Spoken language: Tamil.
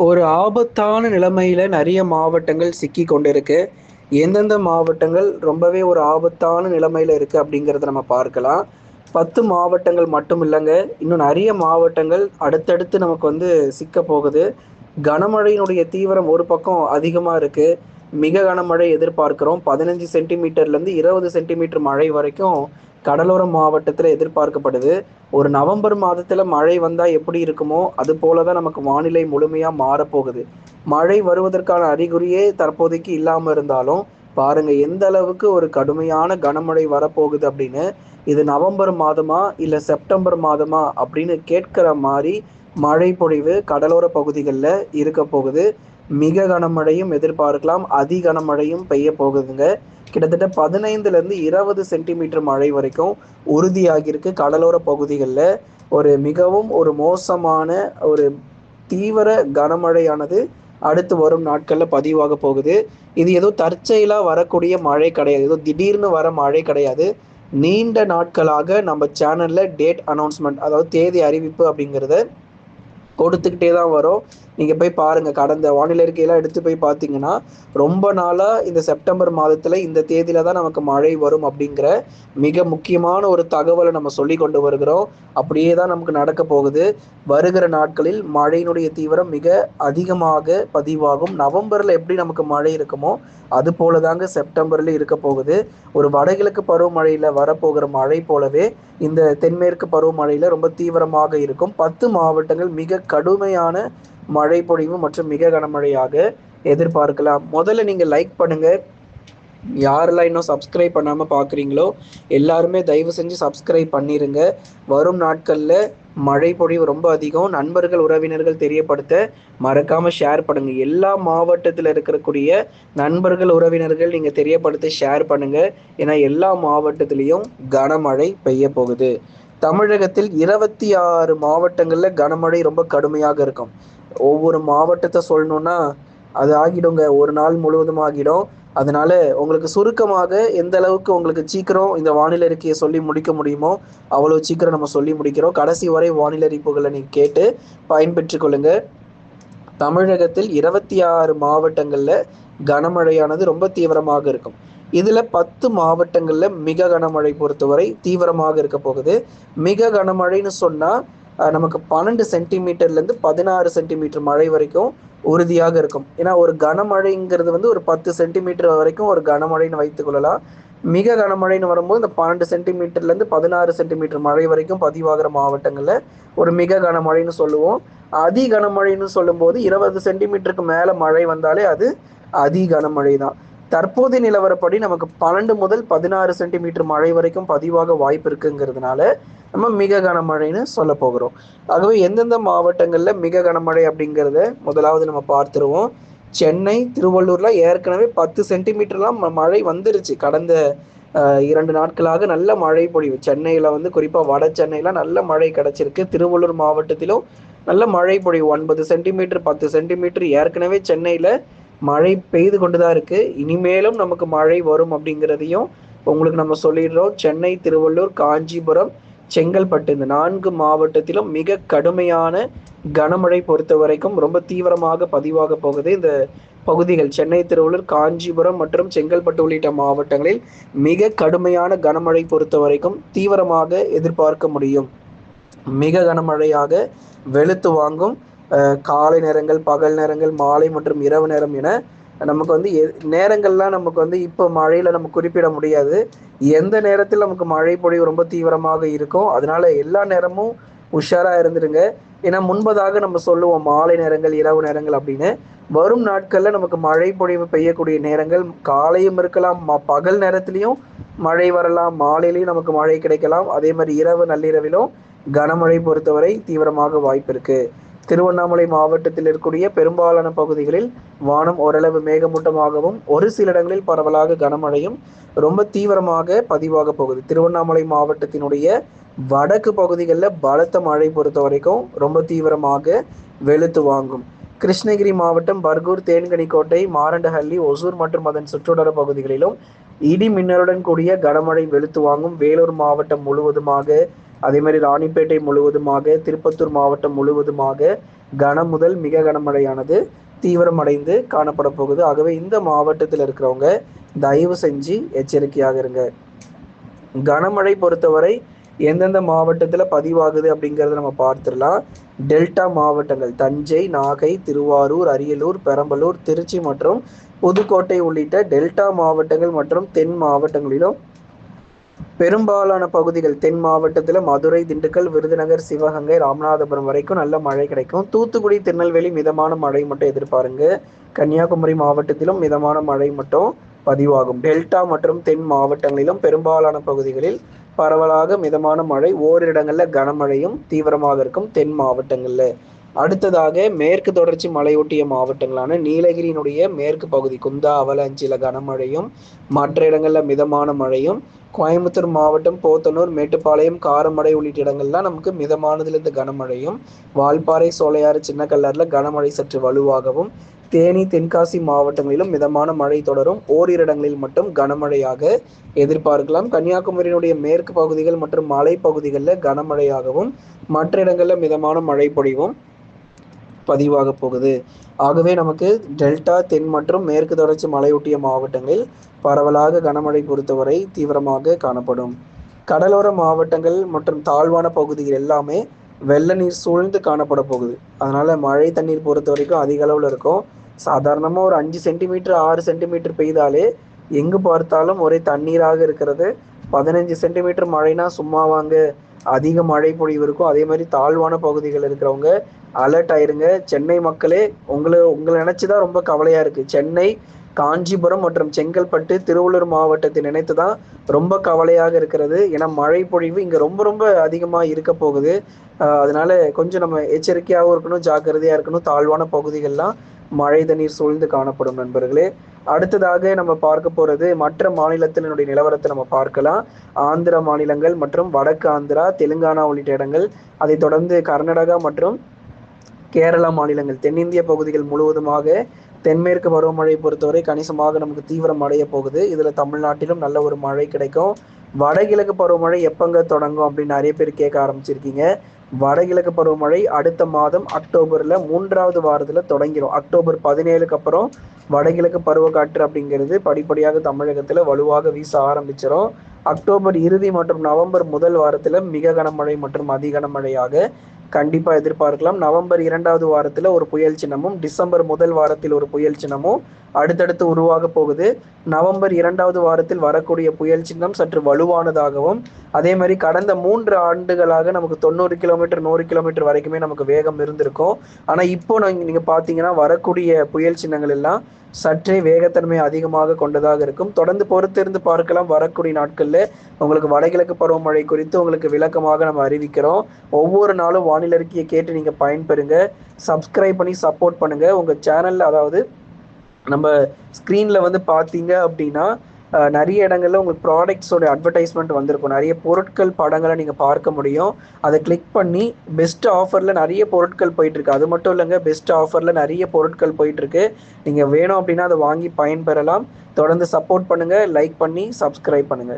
ஒரு ஆபத்தான நிலைமையில நிறைய மாவட்டங்கள் சிக்கி கொண்டிருக்கு. எந்தெந்த மாவட்டங்கள் ரொம்பவே ஒரு ஆபத்தான நிலைமையில இருக்கு அப்படிங்கிறத நம்ம பார்க்கலாம். பத்து மாவட்டங்கள் மட்டும் இல்லைங்க. இன்னும் நிறைய மாவட்டங்கள் அடுத்தடுத்து நமக்கு வந்து சிக்க போகுது. கனமழையினுடைய தீவிரம் ஒரு பக்கம் அதிகமாக இருக்கு. மிக கனமழை எதிர்பார்க்கிறோம். பதினஞ்சு சென்டிமீட்டர்லேருந்து இருபது சென்டிமீட்டர் மழை வரைக்கும் கடலோர மாவட்டத்தில் எதிர்பார்க்கப்படுது. ஒரு நவம்பர் மாதத்தில் மழை வந்தால் எப்படி இருக்குமோ அது போல தான் நமக்கு வானிலை முழுமையாக மாறப்போகுது. மழை வருவதற்கான அறிகுறியே தற்போதைக்கு இல்லாமல் இருந்தாலும் பாருங்க எந்த அளவுக்கு ஒரு கடுமையான கனமழை வரப்போகுது அப்படின்னு இது நவம்பர் மாதமா இல்லை செப்டம்பர் மாதமா அப்படின்னு கேட்கிற மாதிரி மழை பொழிவு கடலோர பகுதிகளில் இருக்க போகுது. மிக கனமழையும் எதிர்பார்க்கலாம். அதி கனமழையும் பெய்ய போகுதுங்க. கிட்டத்தட்ட பதினைந்துல இருந்து இருபது சென்டிமீட்டர் மழை வரைக்கும் உறுதியாகியிருக்கு கடலோர பகுதிகளில். ஒரு மிகவும் ஒரு மோசமான ஒரு தீவிர கனமழையானது அடுத்து வரும் நாட்களில் பதிவாக போகுது. இது ஏதோ தற்செயலாக வரக்கூடிய மழை கிடையாது. ஏதோ திடீர்னு வர மழை கிடையாது. நீண்ட நாட்களாக நம்ம சேனல்ல டேட் அனௌன்ஸ்மெண்ட் அதாவது தேதி அறிவிப்பு அப்படிங்கிறத கொடுத்துக்கிட்டே தான் வரும். நீங்கள் போய் பாருங்கள் கடந்த வானிலை அறிக்கையெல்லாம் எடுத்து போய் பார்த்தீங்கன்னா ரொம்ப நாளாக இந்த செப்டம்பர் மாதத்தில் இந்த தேதியில தான் நமக்கு மழை வரும் அப்படிங்கிற மிக முக்கியமான ஒரு தகவலை நம்ம சொல்லி கொண்டு வருகிறோம். அப்படியே தான் நமக்கு நடக்க போகுது. வருகிற நாட்களில் மழையினுடைய தீவிரம் மிக அதிகமாக பதிவாகும். நவம்பரில் எப்படி நமக்கு மழை இருக்குமோ அது போல தாங்க செப்டம்பர்ல இருக்க போகுது. ஒரு வடகிழக்கு பருவமழையில வரப்போகிற மழை போலவே இந்த தென்மேற்கு பருவமழையில ரொம்ப தீவிரமாக இருக்கும். பத்து மாவட்டங்கள் மிக கடுமையான மழை பொழிவு மற்றும் மிக கனமழையாக எதிர்பார்க்கலாம். முதல்ல நீங்க லைக் பண்ணுங்க. யாரெல்லாம் இன்னும் சப்ஸ்கிரைப் பண்ணாம பாக்குறீங்களோ எல்லாருமே தயவு செஞ்சு சப்ஸ்கிரைப் பண்ணிருங்க. வரும் நாட்கள்ல மழை பொழிவு ரொம்ப அதிகம். நண்பர்கள் உறவினர்கள் தெரியப்படுத்த மறக்காம ஷேர் பண்ணுங்க. எல்லா மாவட்டத்தில் இருக்கக்கூடிய நண்பர்கள் உறவினர்கள் நீங்க தெரியப்படுத்த ஷேர் பண்ணுங்க. ஏன்னா எல்லா மாவட்டத்திலையும் கனமழை பெய்ய போகுது. தமிழகத்தில் இருபத்தி ஆறு மாவட்டங்கள்ல கனமழை ரொம்ப கடுமையாக இருக்கும். ஒவ்வொரு மாவட்டத்தை சொல்லணும்னா அது ஆகிடுங்க. ஒரு நாள் முழுவதும் ஆகிடும். அதனால உங்களுக்கு சுருக்கமாக எந்த அளவுக்கு உங்களுக்கு சீக்கிரம் இந்த வானிலை அறிக்கையை சொல்லி முடிக்க முடியுமோ அவ்வளவு சீக்கிரம் நம்ம சொல்லி முடிக்கிறோம். கடைசி வரை வானிலை அறிப்புகளை நீங்கள் கேட்டு பயன்பெற்றுக் கொள்ளுங்க. தமிழகத்தில் இருபத்தி ஆறு மாவட்டங்கள்ல கனமழையானது ரொம்ப தீவிரமாக இருக்கும். இதுல பத்து மாவட்டங்கள்ல மிக கனமழை பொறுத்தவரை தீவிரமாக இருக்க போகுது. மிக கனமழைன்னு சொன்னா நமக்கு பன்னெண்டு சென்டிமீட்டர்லேருந்து பதினாறு சென்டிமீட்டர் மழை வரைக்கும் உறுதியாக இருக்கும். ஏன்னா ஒரு கனமழைங்கிறது வந்து ஒரு பத்து சென்டிமீட்டர் வரைக்கும் ஒரு கனமழைன்னு வைத்துக்கொள்ளலாம் மிக கனமழைன்னு வரும்போது இந்த பன்னெண்டு சென்டிமீட்டர்லேருந்து பதினாறு சென்டிமீட்டர் மழை வரைக்கும் பதிவாகிற மாவட்டங்களில் ஒரு மிக கனமழைன்னு சொல்லுவோம். அதி கனமழைன்னு சொல்லும்போது இருபது சென்டிமீட்டருக்கு மேலே மழை வந்தாலே அது அதி கனமழை தான் தற்போதைய நிலவரப்படி நமக்கு பன்னெண்டு முதல் பதினாறு சென்டிமீட்டர் மழை வரைக்கும் பதிவாக வாய்ப்பு இருக்குங்கிறதுனால நம்ம மிக கனமழைன்னு சொல்ல போகிறோம். ஆகவே எந்தெந்த மாவட்டங்களில் மிக கனமழை அப்படிங்கிறத முதலாவது நம்ம பார்த்துருவோம். சென்னை திருவள்ளூர்ல ஏற்கனவே பத்து சென்டிமீட்டர்லாம் மழை வந்துருச்சு. கடந்த இரண்டு நாட்களாக நல்ல மழை பொழிவு. சென்னையில வந்து குறிப்பா வட சென்னையில நல்ல மழை கிடைச்சிருக்கு. திருவள்ளூர் மாவட்டத்திலும் நல்ல மழை பொழிவு. ஒன்பது சென்டிமீட்டர் பத்து சென்டிமீட்டர் ஏற்கனவே சென்னையில மழை பெய்து கொண்டுதான் இருக்கு. இனிமேலும் நமக்கு மழை வரும் அப்படிங்கிறதையும் உங்களுக்கு நம்ம சொல்லிடுறோம். சென்னை திருவள்ளூர் காஞ்சிபுரம் செங்கல்பட்டு இந்த நான்கு மாவட்டத்திலும் மிக கடுமையான கனமழை பொறுத்த வரைக்கும் ரொம்ப தீவிரமாக பதிவாக போகுது. இந்த பகுதிகள் சென்னை திருவள்ளூர் காஞ்சிபுரம் மற்றும் செங்கல்பட்டு உள்ளிட்ட மாவட்டங்களில் மிக கடுமையான கனமழை பொறுத்த வரைக்கும் தீவிரமாக எதிர்பார்க்க முடியும். மிக கனமழையாக வெளுத்து வாங்கும் காலை நேரங்கள் பகல் நேரங்கள் மாலை மற்றும் இரவு நேரம் என நமக்கு வந்து நேரங்கள்லாம் நமக்கு வந்து இப்போ மழையில நம்ம குறிப்பிட முடியாது. எந்த நேரத்தில் நமக்கு மழை பொழிவு ரொம்ப தீவிரமாக இருக்கும் அதனால எல்லா நேரமும் உஷாரா இருந்துருங்க. ஏன்னா முன்பதாக நம்ம சொல்லுவோம் மாலை நேரங்கள் இரவு நேரங்கள் அப்படின்னு. வரும் நாட்கள்ல நமக்கு மழை பொழிவு பெய்யக்கூடிய நேரங்கள் காலையும் இருக்கலாம் பகல் நேரத்திலையும் மழை வரலாம் மாலையிலையும் நமக்கு மழை கிடைக்கலாம். அதே மாதிரி இரவு நள்ளிரவிலும் கனமழை பொறுத்தவரை தீவிரமாக வாய்ப்பு இருக்கு திருவண்ணாமலை மாவட்டத்தில் இருக்கக்கூடிய பெரும்பாலான பகுதிகளில் வானம் ஓரளவு மேகமூட்டமாகவும் ஒரு சில இடங்களில் பரவலாக கனமழையும் ரொம்ப தீவிரமாக பதிவாக போகுது. திருவண்ணாமலை மாவட்டத்தினுடைய வடக்கு பகுதிகளில் பலத்த மழை பொறுத்த வரைக்கும் ரொம்ப தீவிரமாக வெளுத்து வாங்கும். கிருஷ்ணகிரி மாவட்டம் பர்கூர் தேன்கனிக்கோட்டை மாரண்டஹள்ளி ஒசூர் மற்றும் அதன் சுற்றுவட்டார பகுதிகளிலும் இடி மின்னலுடன் கூடிய கனமழை வெளுத்து வாங்கும் வேலூர் மாவட்டம் முழுவதுமாக அதே மாதிரி ராணிப்பேட்டை முழுவதுமாக திருப்பத்தூர் மாவட்டம் முழுவதுமாக கனம் முதல் மிக கனமழையானது தீவிரமடைந்து காணப்பட போகுது. ஆகவே இந்த மாவட்டத்தில் இருக்கிறவங்க தயவு செஞ்சு எச்சரிக்கையாக இருங்க. கனமழை பொறுத்தவரை எந்தெந்த மாவட்டத்தில் பதிவாகுது அப்படிங்கிறத நம்ம பார்த்துடலாம். டெல்டா மாவட்டங்கள் தஞ்சை நாகை திருவாரூர் அரியலூர் பெரம்பலூர் திருச்சி மற்றும் புதுக்கோட்டை உள்ளிட்ட டெல்டா மாவட்டங்கள் மற்றும் தென் மாவட்டங்களிலும் பெரும்பாலான பகுதிகள் தென் மாவட்டத்தில் மதுரை திண்டுக்கல் விருதுநகர் சிவகங்கை ராமநாதபுரம் வரைக்கும் நல்ல மழை கிடைக்கும். தூத்துக்குடி திருநெல்வேலி மிதமான மழை மட்டும் எதிர்பாருங்க. கன்னியாகுமரி மாவட்டத்திலும் மிதமான மழை மட்டும் பதிவாகும். டெல்டா மற்றும் தென் மாவட்டங்களிலும் பெரும்பாலான பகுதிகளில் பரவலாக மிதமான மழை. ஓரிடங்களில் கனமழையும் தீவிரமாக இருக்கும் தென் மாவட்டங்களில். அடுத்ததாக மேற்கு தொடர்ச்சி மலையொட்டிய மாவட்டங்களான நீலகிரியினுடைய மேற்கு பகுதி குந்தா அவலஞ்சில கனமழையும் மற்ற இடங்களில் மிதமான மழையும் கோயம்புத்தூர் மாவட்டம் போத்தனூர் மேட்டுப்பாளையம் காரமடை உள்ளிட்ட இடங்கள்லாம் நமக்கு மிதமானதுலேருந்து கனமழையும் வால்பாறை சோலையாறு சின்ன கல்லாறில் கனமழை சற்று வலுவாகவும் தேனி தென்காசி மாவட்டங்களிலும் மிதமான மழை தொடரும். ஓரிரு இடங்களில் மட்டும் கனமழையாக எதிர்பார்க்கலாம். கன்னியாகுமரியினுடைய மேற்கு பகுதிகள் மற்றும் மலைப்பகுதிகளில் கனமழையாகவும் மற்ற இடங்களில் மிதமான மழை பொழிவும் பதிவாக போகுது. ஆகவே நமக்கு டெல்டா தென் மற்றும் மேற்கு தொடர்ச்சி மலையொட்டிய மாவட்டங்களில் பரவலாக கனமழை பொறுத்தவரை தீவிரமாக காணப்படும். கடலோர மாவட்டங்கள் மற்றும் தாழ்வான பகுதிகள் எல்லாமே வெள்ள நீர் சூழ்ந்து காணப்பட போகுது. அதனால மழை தண்ணீர் பொறுத்த வரைக்கும் அதிக அளவில் இருக்கும். சாதாரணமாக ஒரு அஞ்சு சென்டிமீட்டர் ஆறு சென்டிமீட்டர் பெய்தாலே எங்கு பார்த்தாலும் ஒரே தண்ணீராக இருக்கிறது. பதினஞ்சு சென்டிமீட்டர் மழைனா சும்மாவாங்க. அதிக மழை பொழிவு இருக்கும். அதே மாதிரி தாழ்வான பகுதிகள் இருக்கிறவங்க அலர்ட் ஆயிருங்க. சென்னை மக்களே உங்களை உங்களை நினைச்சுதான் ரொம்ப கவலையா இருக்கு. சென்னை காஞ்சிபுரம் மற்றும் செங்கல்பட்டு திருவள்ளூர் மாவட்டத்தை நினைத்து தான் ரொம்ப கவலையாக இருக்கிறது. ஏன்னா மழை பொழிவு இங்கே ரொம்ப ரொம்ப அதிகமாக இருக்க போகுது. அதனால கொஞ்சம் நம்ம எச்சரிக்கையாகவும் இருக்கணும் ஜாக்கிரதையாக இருக்கணும். தாழ்வான பகுதிகள்லாம் மழை தண்ணீர் சூழ்ந்து காணப்படும் நண்பர்களே. அடுத்ததாக நம்ம பார்க்க போறது மற்ற மாநிலத்தினுடைய நிலவரத்தை நம்ம பார்க்கலாம். ஆந்திர மாநிலங்கள் மற்றும் வடக்கு ஆந்திரா தெலுங்கானா உள்ளிட்ட இடங்கள். அதை தொடர்ந்து கர்நாடகா மற்றும் கேரளா மாநிலங்கள் தென்னிந்திய பகுதிகள் முழுவதுமாக தென்மேற்கு பருவமழை பொறுத்தவரை கணிசமாக நமக்கு தீவிரம் அடைய போகுது. இதுல தமிழ்நாட்டிலும் நல்ல ஒரு மழை கிடைக்கும். வடகிழக்கு பருவமழை எப்பங்க தொடங்கும் அப்படின்னு நிறைய பேர் கேட்க ஆரம்பிச்சிருக்கீங்க. வடகிழக்கு பருவமழை அடுத்த மாதம் அக்டோபர்ல மூன்றாவது வாரத்துல தொடங்கிடும் அக்டோபர் பதினேழுக்கு அப்புறம் வடகிழக்கு பருவக்காற்று அப்படிங்கிறது படிப்படியாக தமிழகத்துல வலுவாக வீச ஆரம்பிச்சிடும் அக்டோபர் இறுதி மற்றும் நவம்பர் முதல் வாரத்துல மிக கனமழை மற்றும் அதிகனமழையாக கண்டிப்பா எதிர்பார்க்கலாம். நவம்பர் இரண்டாவது வாரத்துல ஒரு புயல் சின்னமும் டிசம்பர் முதல் வாரத்தில் ஒரு புயல் சின்னமும் அடுத்தடுத்து உருவாக போகுது. நவம்பர் இரண்டாவது வாரத்தில் வரக்கூடிய புயல் சின்னம் சற்று வலுவானதாகவும் அதே மாதிரி கடந்த மூன்று ஆண்டுகளாக நமக்கு தொண்ணூறு கிலோமீட்டர் நூறு கிலோமீட்டர் வரைக்குமே நமக்கு வேகம் இருந்திருக்கும். ஆனா இப்போ நீங்க பாத்தீங்கன்னா வரக்கூடிய புயல் சின்னங்கள் எல்லாம் சற்றே வேகத்தன்மை அதிகமாக கொண்டதாக இருக்கும். தொடர்ந்து பொறுத்திருந்து பார்க்கலாம். வரக்கூடிய நாட்களில் உங்களுக்கு வடகிழக்கு பருவமழை குறித்து உங்களுக்கு விளக்கமாக நம்ம அறிவிக்கிறோம். ஒவ்வொரு நாளும் வானிலை அறிக்கையை கேட்டு நீங்கள் பயன்பெறுங்க. சப்ஸ்கிரைப் பண்ணி சப்போர்ட் பண்ணுங்கள் உங்கள் சேனலில் அதாவது நம்ம ஸ்க்ரீனில் வந்து பார்த்தீங்க அப்படின்னா நிறைய இடங்கள்ல உங்களுக்கு ப்ராடக்ட்ஸோட அட்வர்டைஸ்மெண்ட் வந்திருக்கும். நிறைய பொருட்கள் படங்களை நீங்கள் பார்க்க முடியும். அதை கிளிக் பண்ணி பெஸ்ட் ஆஃபரில் நிறைய பொருட்கள் போயிட்டு இருக்கு அது மட்டும் இல்லைங்க பெஸ்ட் ஆஃபரில் நிறைய பொருட்கள் போயிட்டு இருக்கு நீங்கள் வேணும் அப்படின்னா அதை வாங்கி பயன்பெறலாம். தொடர்ந்து சப்போர்ட் பண்ணுங்க லைக் பண்ணி சப்ஸ்கிரைப் பண்ணுங்க.